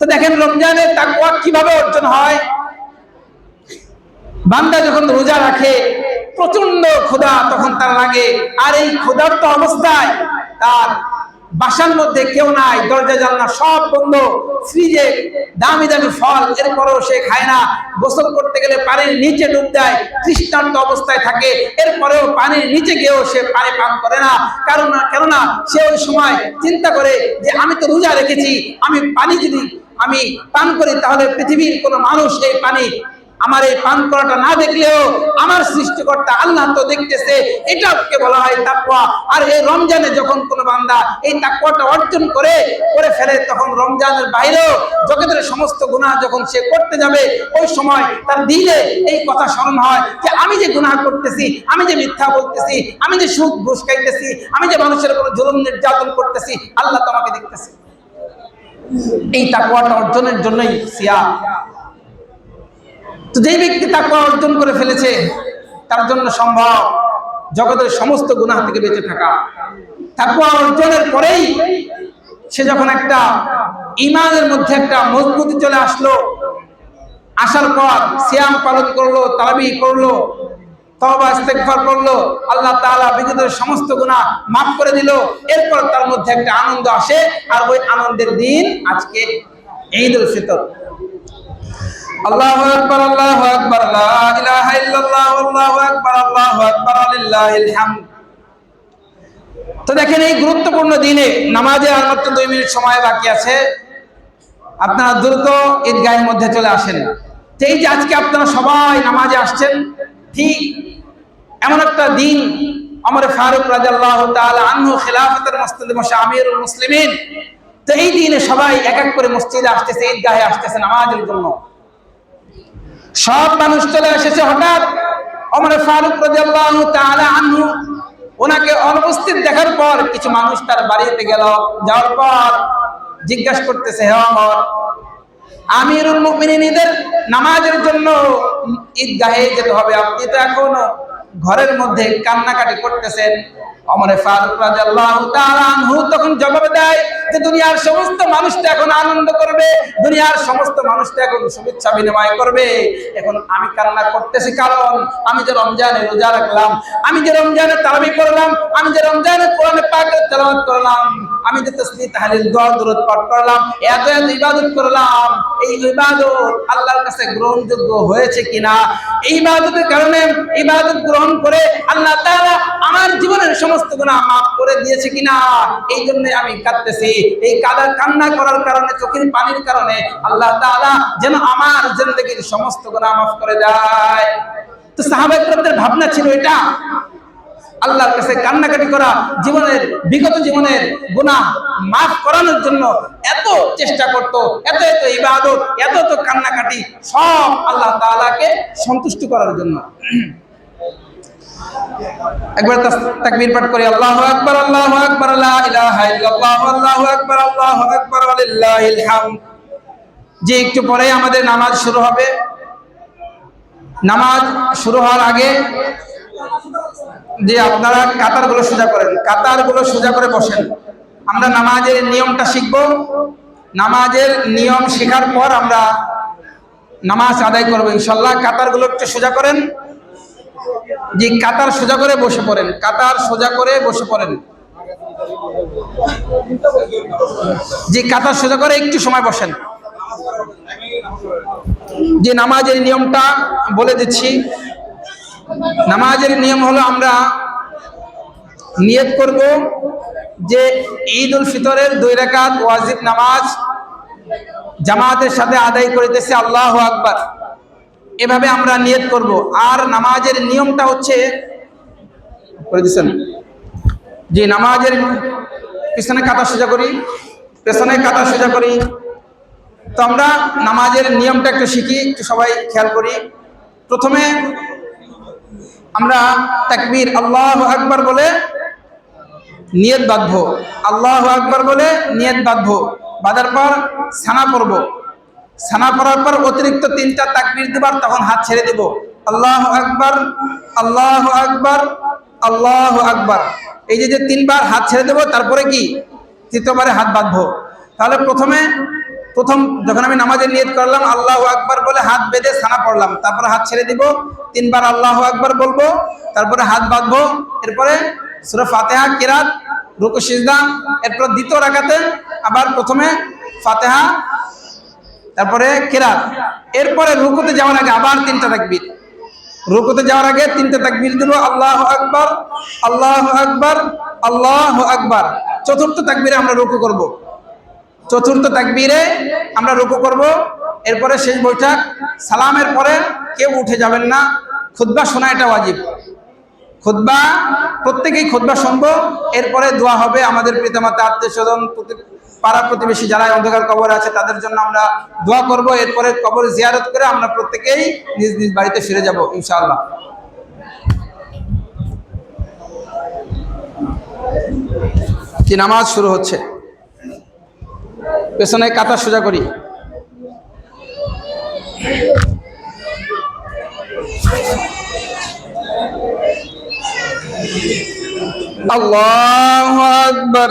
তো দেখেন রমজানে তাকওয়া কীভাবে অর্জন হয়? বান্দা যখন রোজা রাখে প্রচণ্ড ক্ষুধা তখন তার লাগে। আর এই ক্ষুধার্ত অবস্থায় তার বাসার মধ্যে কেউ নাই, দরজা, জানলা সব বন্ধ, ফ্রিজে দামি দামি ফল, এরপরেও সে খায় না। গোসল করতে গেলে পানির নিচে ডুব দেয় তৃষ্ণান্ত অবস্থায় থাকে, এরপরেও পানির নিচে গিয়েও সে পানি পান করে না। কারণ কেননা সে ওই সময় চিন্তা করে যে আমি তো রোজা রেখেছি, আমি পানি যদি আমি পান করি, তাহলে পৃথিবীর কোনো মানুষ এই পানি আমার এই পান করাটা না দেখলেও আমার সৃষ্টিকর্তা আল্লাহ তো দেখতেছে। এটাকে বলা হয় তাকওয়া। আর এই রমজানে যখন কোনো বান্দা এই তাকওয়াটা অর্জন করে করে ফেলে, তখন রমজানের বাইরেও জগতের সমস্ত গুনাহ যখন সে করতে যাবে, ওই সময় তার দিলে এই কথা স্মরণ হয় যে আমি যে গুনাহ করতেছি, আমি যে মিথ্যা বলতেছি, আমি যে সুখ ঘুষ খাইতেছি, আমি যে মানুষের উপর জুলুম নির্যাতন করতেছি, আল্লাহ তো আমাকে দেখতেছে। এই তাকওয়াটা অর্জনের জন্যই সিয়া তো যেই ব্যক্তি তাকওয়া অর্জন করে ফেলেছে, তার জন্য সম্ভব জগতের সমস্ত গুনাহ থেকে বেঁচে থাকা। তাকওয়া অর্জনের পরেই সে যখন একটা ইমানের মধ্যে একটা মজবুতি চলে আসলো, আসার পর সিয়াম পালন করল, তারাবি করল ইস্তেগফার করল, আল্লাহ তাআলা বিগত সমস্ত গুনাহ মাফ করে দিল। এরপর তার মধ্যে একটা আনন্দ আসে, আর ওই আনন্দের দিন আজকে ঈদুল ফিতর। আল্লাহু আকবার আল্লাহু আকবার, লা ইলাহা ইল্লাল্লাহ, আল্লাহু আকবার আল্লাহু আকবার লিল্লাহিল হামদ। তো দেখেন এই গুরুত্বপূর্ণ দিনে নামাজে আর মাত্র দুই মিনিট সময় বাকি আছে। আপনারা দ্রুত ঈদগাহের মধ্যে চলে আসেন। এই যে আজকে আপনারা সবাই নামাজে আসছেন, ঠিক এমন একটা দিন আমার ফারুক রাজাল্লাহ তাআলা আনহু খিলাফতের আমিরুল মুসলিমিন। তো এই দিনে সবাই এক এক করে মসজিদে আসতেছে, ঈদগাহে আসতেছে নামাজের জন্য। সব মানুষ চলে এসেছে হঠাৎ অমর ফারুক আনহু। ওনাকে অনুপস্থিত দেখার পর কিছু মানুষ তার বাড়িতে গেল। যাওয়ার পর জিজ্ঞাসা করতেছে, হে অমর আমিরুল মুমিনিনদের নামাজের জন্য ঈদগাহে যেতে হবে। আপনি তো এখনও ঘরের মধ্যে কান্নাকাটি করতেছেন। অমরে ফারুক রাদিয়াল্লাহু তাআলা আনহু তখন জবাব দেয় যে দুনিয়ার সমস্ত মানুষটা এখন আনন্দ করবে, দুনিয়ার সমস্ত মানুষটা এখন শুভেচ্ছা বিনিময় করবে। এখন আমি কান্না করতেছি কারণ আমি যে রমজানে রোজা রাখলাম, আমি যে রমজানে তারাবি করলাম, আমি যে রমজানে কোরআনে পাকের তেলাওয়াত করলাম, আমি যে তাসবিহ তাহলিল দোয়া দরুদ পাঠ করলাম, এত এত ইবাদত করলাম, এই ইবাদত আল্লাহর কাছে গ্রহণযোগ্য হয়েছে কিনা? এই ইবাদতের কারণে, ইবাদত গ্রহণ করে আল্লাহ তাআলা আমার জীবনের সমস্ত গুনাহ মাফ করে দিয়েছে কিনা? এই জন্য আমি কাঁদতেছি। এই কাদা কান্না করার কারণে, চোখের পানির কারণে আল্লাহ তাআলা যেন আমার জিন্দগির সমস্ত গুনাহ মাফ করে দেয়। তো সাহাবায়ে ভাবনা ছিল এটা। আল্লাহর কাছে কান্নাকাটি করা, জীবনের, বিগত জীবনের গুনাহ মাফ করানোর জন্য এত চেষ্টা করত, এত এত ইবাদত, এত এত কান্নাকাটি, সব আল্লাহ তাআলাকে সন্তুষ্ট করার জন্য। একবার তাকবীর পাঠ করি, আল্লাহু আকবার আল্লাহু আকবার, লা ইলাহা ইল্লাল্লাহ, আল্লাহু আকবার আল্লাহু আকবার, ওয়ালিল্লাহিল হামদ। যে একটু পরে আমাদের নামাজ শুরু হবে। নামাজ শুরু হওয়ার আগে যে আপনারা কাতারগুলো সোজা করেন, কাতারগুলো সোজা করে বসেন। আমরা নামাজের নিয়মটা শিখব। নামাজের নিয়ম শেখার পর আমরা নামাজ আদায় করব, ইনশাল্লাহ। কাতারগুলো একটু সোজা করেন। যে কাতার সোজা করে বসে পড়েন, কাতার সোজা করে বসে পড়েন। যে কাতার সোজা করে একটু সময় বসেন। যে নামাজের নিয়মটা বলে দিচ্ছি। নামাজের নিয়ম হলো আমরা নিয়ত করব যে ঈদ উল ফিতরের দুই রাকাত ওয়াজিব নামাজ জামাতের সাথে আদায় করিতেছে আল্লাহ আকবার। এভাবে আমরা নিয়ত করব। আর নামাজের নিয়মটা হচ্ছে যে নামাজের পিছনে কাতা সোজা করি, পেছনে কাতা সোজা করি। তো আমরা নামাজের নিয়মটা একটু শিখি, একটু সবাই খেয়াল করি। প্রথমে আমরা তাকবীর, আল্লাহ আকবার বলে নিয়ত বাঁধবো। আল্লাহ আকবার বলে নিয়ত বাঁধবো। বাঁধার পর সানা পড়ব। সানা পড়ার পর অতিরিক্ত তিনটা তাকবীর দেবার, তখন হাত ছেড়ে দেব। আল্লাহ আকবার আল্লাহ আকবার আল্লাহ আকবার। এই যে যে তিনবার হাত ছেড়ে দেবো, তারপরে কি? তৃতীয়বারে হাত বাঁধবো। তাহলে প্রথমে, প্রথম যখন আমি নামাজের নিয়ত করলাম, আল্লাহ আকবার বলে হাত বেঁধে সানা পড়লাম। তারপরে হাত ছেড়ে দিব, তিনবার আল্লাহ আকবার বলব, তারপরে হাত বাঁধবো। এরপরে সুরা ফাতেহা, কিরাত, রুকু, সিজদা, এরপর দ্বিতীয় রাখাতে আবার প্রথমে ফাতেহা তারপরে কেরাত। এরপরে রুকুতে যাওয়ার আগে আবার তিনটা তাকবীর। রুকুতে যাওয়ার আগে তিনটা তাকবির দিব আল্লাহ আকবার আল্লাহ আকবার আল্লাহ আকবার। চতুর্থ তাকবিরে আমরা রুকু করব। চতুর্থ তাকবিরে আমরা রুকু করব। এরপরে শেষ বৈঠক। সালামের পরে কেউ উঠে যাবেন না। খুতবা শোনা এটা ওয়াজিব। খুতবা, প্রত্যেকেই খুতবা শুনব। এরপরে দোয়া হবে আমাদের পিতামাতা আত্মীয় স্বজন পাড়া প্রতিবেশী যারা অন্ধকার কবর আছে, তাদের জন্য আমরা দোয়া করব। এরপরে কবর জিয়ারত করে আমরা প্রত্যেকেই নিজ নিজ বাড়িতে ফিরে যাব, ইনশাআল্লাহ। কি নামাজ শুরু হচ্ছে? পেছনে কাতা সোজা করি। আল্লাহ আকবর।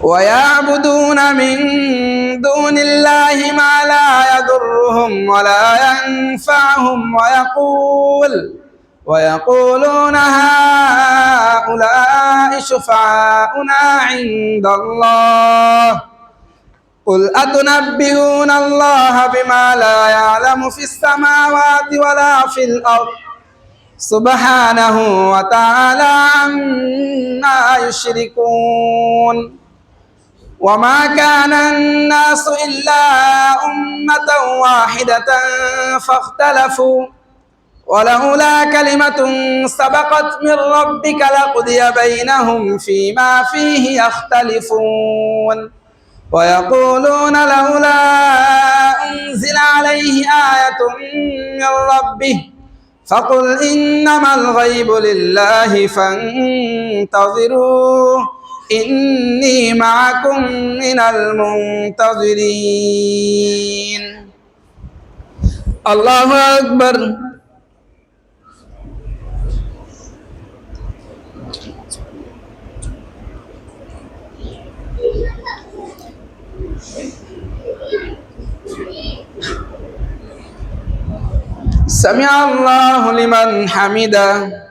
ويعبدون من دون الله ما لا يضرهم ولا ينفعهم ويقول ويقولون هؤلاء شفعاؤنا عند الله قل أتنبئون الله بما لا يعلم في السماوات ولا في الأرض سبحانه وتعالى عما يشركون وما كان الناس إلا أمة واحدة فاختلفوا. ولولا كلمة سبقت من ربك لقضي بينهم فيما فيه يختلفون. ويقولون لولا أنزل عليه آية من ربه فقل إنما الغيب لله فانتظروا إني معكم من المنتظرين. الله أكبر. سمع الله لمن حمده.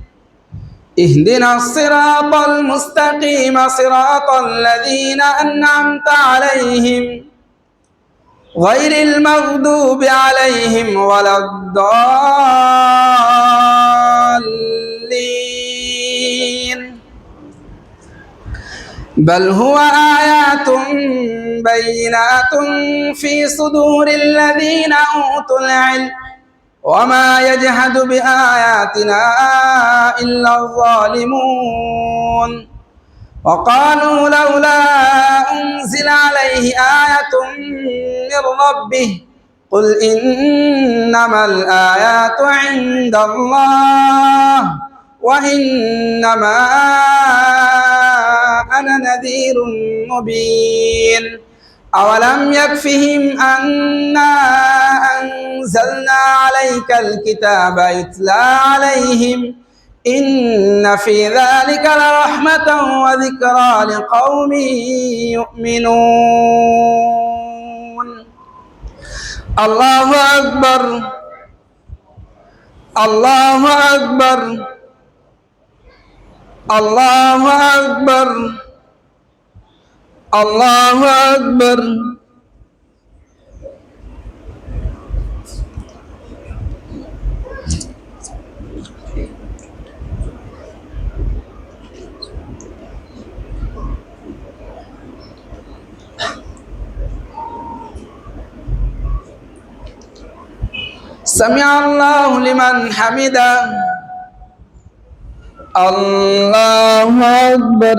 اهدنا الصراط المستقيم صراط الذين أنعمت عليهم غير المغضوب عليهم ولا الضالين. بل هو آيات بينات في صدور الذين أوتوا العلم وما يجحد بآياتنا إلا الظالمون وقالوا لولا أنزل عليه آية من ربه قل إنما الآيات عند الله وإنما أنا نذير مبين أولم يكفهم أنا أنزلنا عليك الكتاب يتلى عليهم إن في ذلك لرحمة وذكرى لقوم يؤمنون الله أكبر الله أكبر الله أكبر الله أكبر سمع الله لمن حمده الله أكبر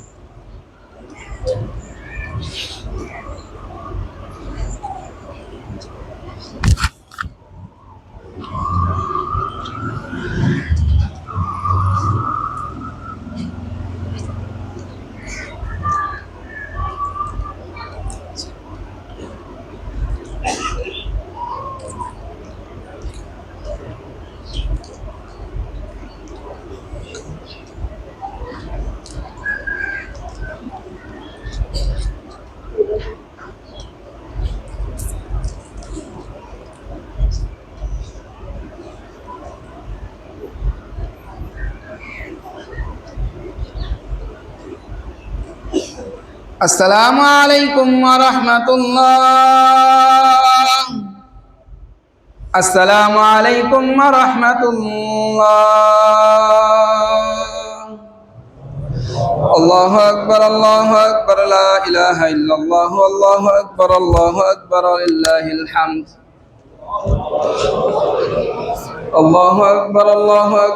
السلام عليكم ورحمة الله. السلام عليكم ورحمة الله. الله أكبر الله أكبر لا إله إلا الله الله أكبر الله أكبر لله الحمد. الله أكبر الله أكبر.